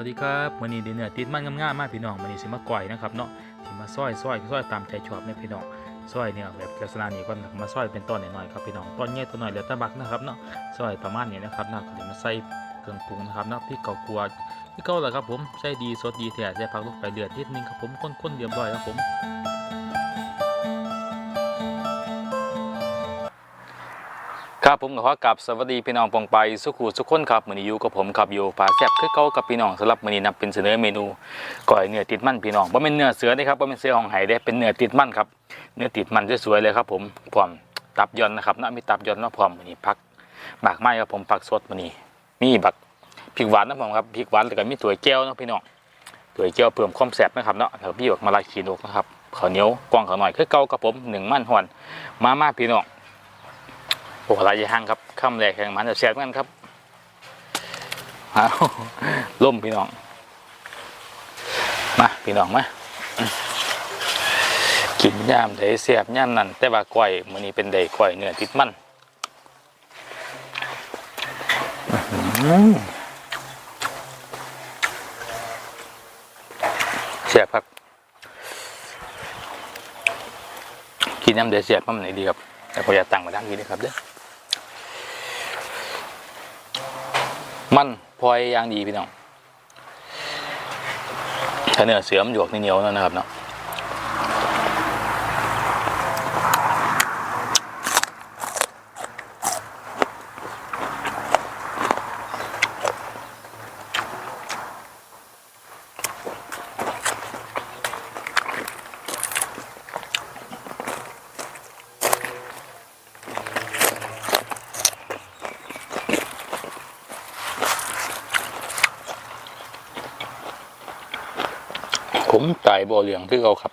วัสดีครับวันนี้เดเนื้อติดมันง่ายๆมากพี่น้องวันนี้สิมาก่อยนะครับเนาะสิมาซอยซอยซอยตามใจชอบเนี่ยพี่น้องซอยเนี่ยแบบลักษณะนี้ก่อนมาซอยเป็นต้นหน่อยๆครับพี่น้องต้นใหญ่ต้นน้อยเหลือตะบักนะครับเนาะซอยประมาณนี้นะครับเนาะก็เดี๋ยวมาใส่เครื่องปรุงนะครับเนาะพริกเกากัวพี่เกาเหละครับผมใส่ดีสดดีแท้ใส่ผักลงไปเดือดนิดนึงครับผมข้นๆเรียบร้อยครับผม ครับผมขอกลับสวัสดีพี่น้องปองไปสุขุสุขคนครับมือนี้อยู่กับผมครับอยู่ปลาแซ่บคือเก่ากับพี่น้องสำหรับมือนี้นำเป็นเสนอเมนูก้อยเนื้อติดมันพี่น้องบ่แม่นเนื้อเสือเด้ครับบ่แม่นเสือของไห้เด้เป็นเนื้อติดมันครับเนื้อติดมันสวยๆเลยครับผมพร้อมตับยอนนะครับเนาะมีตับยอนเนาะพร้อมมื้อนี้ผักหมากไม้ครับผมผักสดมือนี้มีบักพริกหวานนะผมครับพริกหวานแล้วก็มีถั่วแก้วนะพี่น้องถั่วแก้วเพิ่มความแซ่บนะครับเนาะแล้วพี่บักมะลาขีนกนะครับข้าวเหนียวกว้างข้าวหน่อยคือเก่ากับผมหนึ่งมันหอนมามาพี่น้อง โอ้หลายอยางครับข้ามแรกแข่งมันจะแซ่บกันครับอ้าล่มพี่น้อง มาพี่น้องมากินย่ามได้แซ่บย่ามนั่นแต่ว่าก้อยมือนี้เป็นได้ก้อยเนื้อติดมันอื้อหือแซ่บครับ กินน้ำเดือดแซ่บมันไหนดีครับแต่พออย่าตั้งมาดังนี้นะครับเด้อ มันพลอยอย่างดีพี่น้องถ้าเนื้อเสือมหยวกนี่เหนียวนั่นนะครับเนาะ ผมตายบ่อเหลืองคือเขาครับ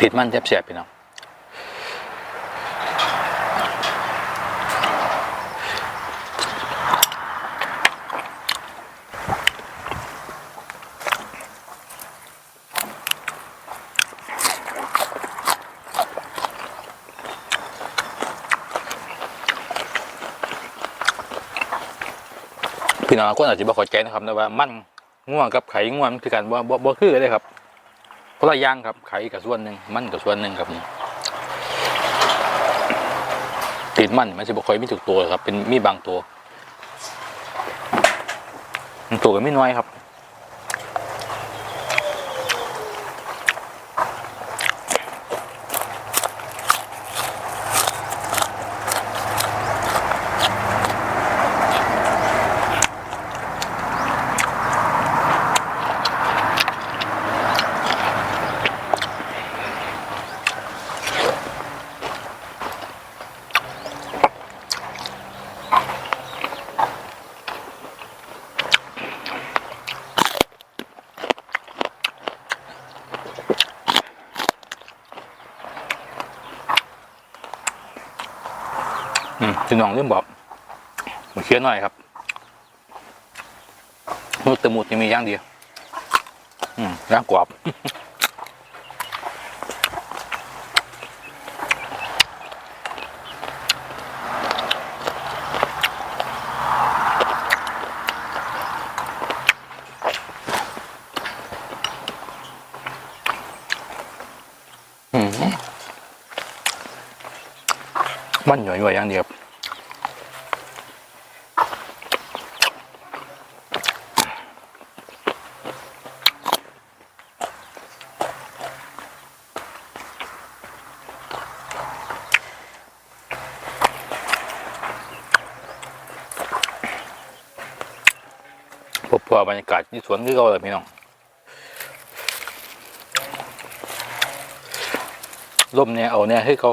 ติดมันแซ่บๆพี่น้องพี่น้องคนอาจจะบ่เข้าใจนะครับนะว่ามันง่วงกับไข่ง่วงมันคือกันบ่บ่บ่คือเลยครับ คนละอย่างครับไข่กับส่วนหนึ่งมันกับส่วนหนึ่งครับนี่ติดมันมันจะบ่ค่อยมีทุกตัวครับ เป็นมีบางตัวตัวก็ไม่น้อยครับ พี่น้องเริ่มบอกมาเคี้ยวหน่อยครับมุดตะมุดยังมีย่างเดียว อืมย่างกรอบมันหน่อยๆอย่างเดียว พอบรรยากาศที่สวนคือเขาเลยพี่น้องร่มเนี่ยเอาเนี่ยให้เขา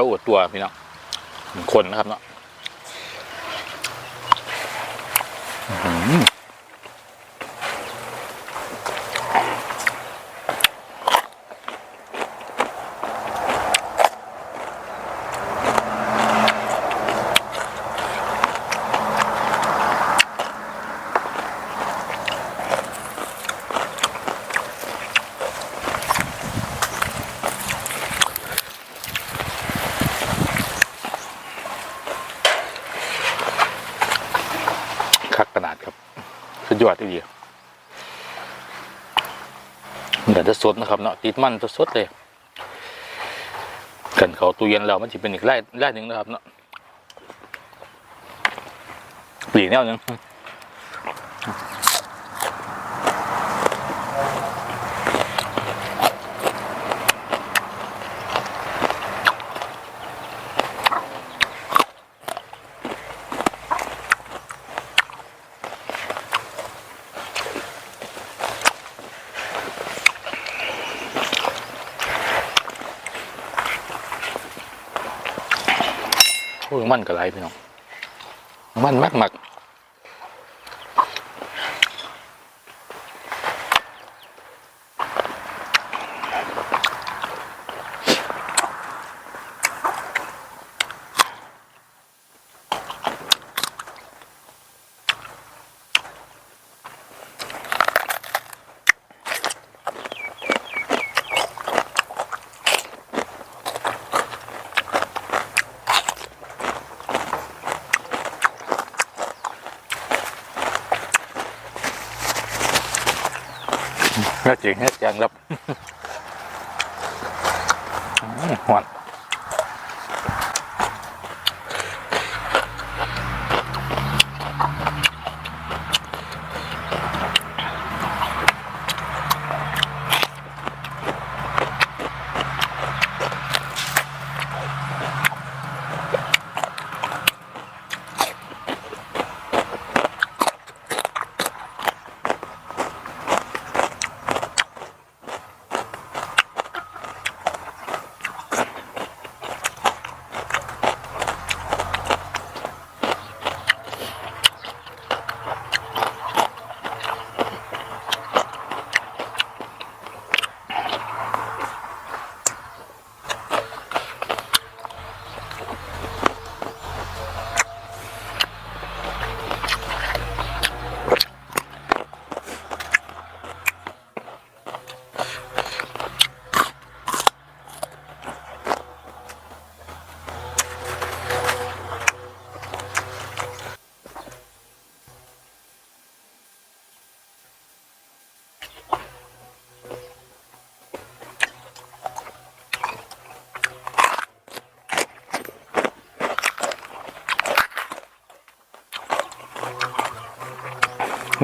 ยวอวดตัวพี่น้องคนนะครับเนาะอื้อหือคักขนาดครับสุด ยอดทีเดียวเดี๋ยวจะสดนะครับเนาะติดมันจะสดเลย กันเขาตู้เย็นเรามันจะเป็นอีกไร่ไร่หนึ่งนะครับเนาะหลีแนวหนึง โอ้ยมันกระไรพี่น้องมันมากมาก น่าจริงน่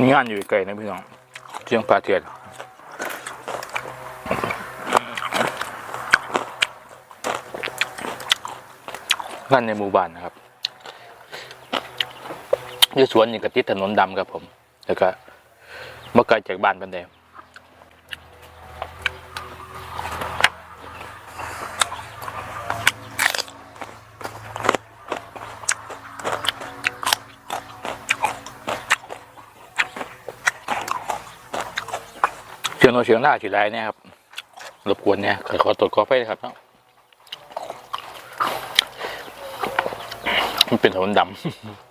มีงานอยู่ไกลนะพี่น้องเชียงปลาเทียนงานในหมู่บ้านนะครับยี่สวนนี่ก็ติดถนนดำครับผม แล้วก็เมื่อไกลจากบ้านปันเดม เชียงโนเชียงหน้าสีไรเนี่ยครับรบกวนเนี่ยขอขอตรวจกอไฟเลยครับเนาะมันเป็นถนนดำ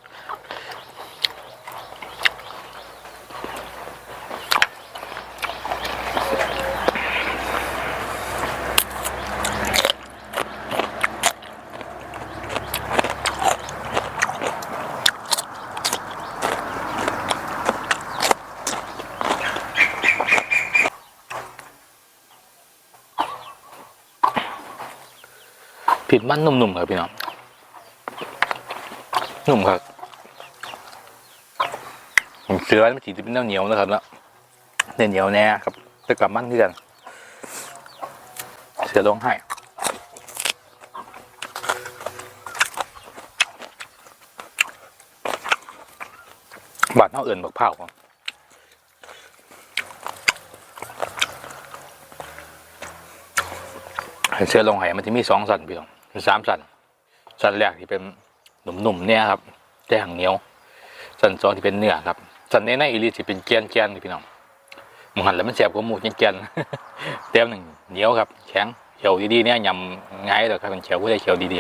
มันนุ่มๆครับพี่น้องนุ่มครับเสือมันสีจะเป็นเหนียวนะครับเนาะเนื้อเหนียวแน่ครับจะกลับมันที่กัน เสือร้องไห้บาดเท่าเอื่นบักเผาครับเสือลงไห้มันจะมีสองสันพี่น้อง็นสามสันสันแรกที่เป็นหนุ่มๆเนี่ยครับแต่หางเหนียว สันสองที่เป็นเนื้อครับ สันในในอีลีที่เป็นแกนแกนๆนี่พี่น้องมันหันแล้วมันแสบกว่าหมูแกนเต็มหนึ่งเหนียวครับแข็งเขียวดีๆเนี่ยยำง่ายเลยครับเป็นเขียวผู้ได้เขียวดี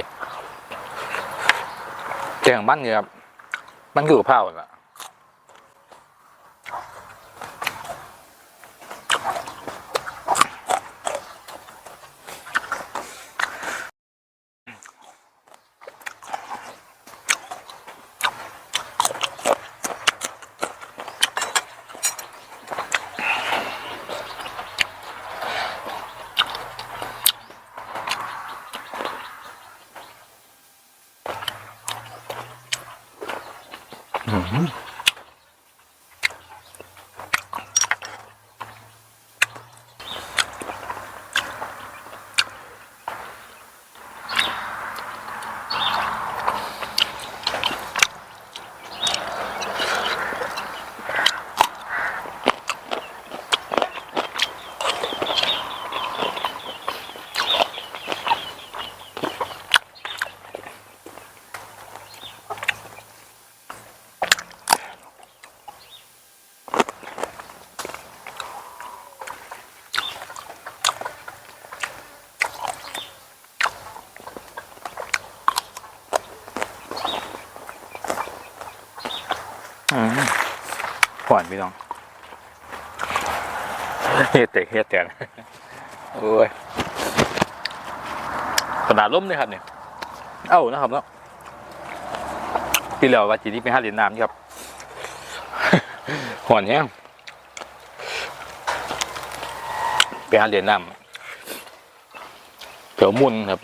ๆแต่ของบ้านเนี่ยครับมันคือข้าล่ะ Uh -huh. เฮ็ดแต่เฮ็ดแต่โอ้ยขนาดล้มเลยครับเนี่ยเอ้านะครับเนาะพี่เหล่าว่าจีนี่เป็นห้าเหรียญน้ำนี่ครับห่อนแห้งเป็นห้าเหรียญน้ำเขียวมุนครับ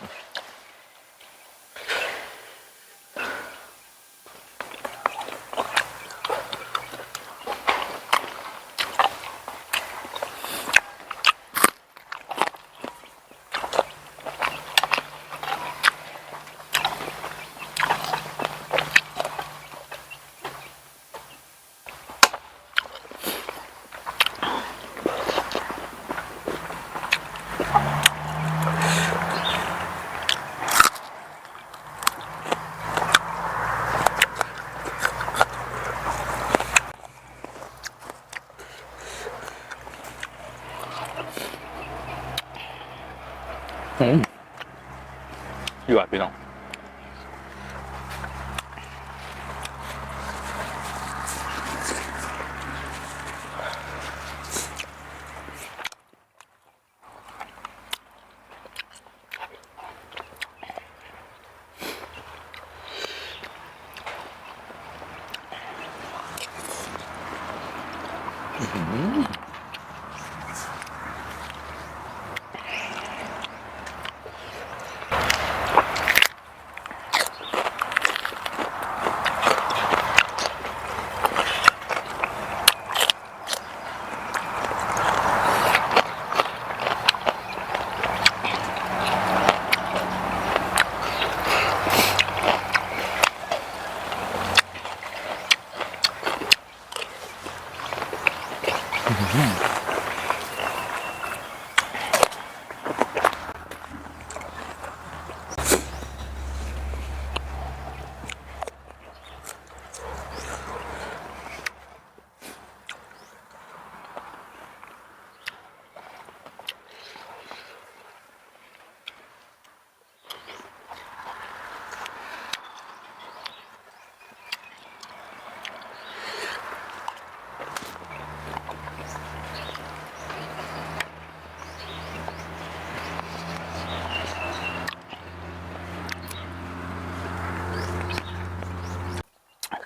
อยู่อะพี่น้อง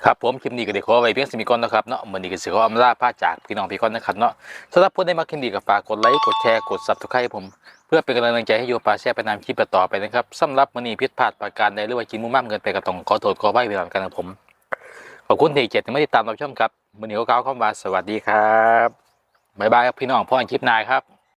ครับผมคลิปนี้ก็ได้ขอไว้เพียงสมิก่อนนะครับเนาะเหมือนนี้ก็สิขออำลาพาจากพี่น้องพี่ก่อนนะครับเนาะสำหรับผู้ใดมาคลิปนี้ก็ฝากกดไลค์กดแชร์กดซับสไครต์ผม เพื่อเป็นกำลังใจให้โยปลาแชร์ไปนำคลิปต่อไปนะครับสำหรับมื้อนี้ผิดพลาดประการใดหรือว่ากินมุ่งมั่นเกินไปก็ต้องขอโทษขออภัยไปก่อนกันนะผมขอบคุณที่เกียรติมาติดตามรับชมครับมื้อนี้ก็กล่าวคำว่าสวัสดีครับบ๊ายบายครับพี่น้องพ่อกันคลิปน้าครับ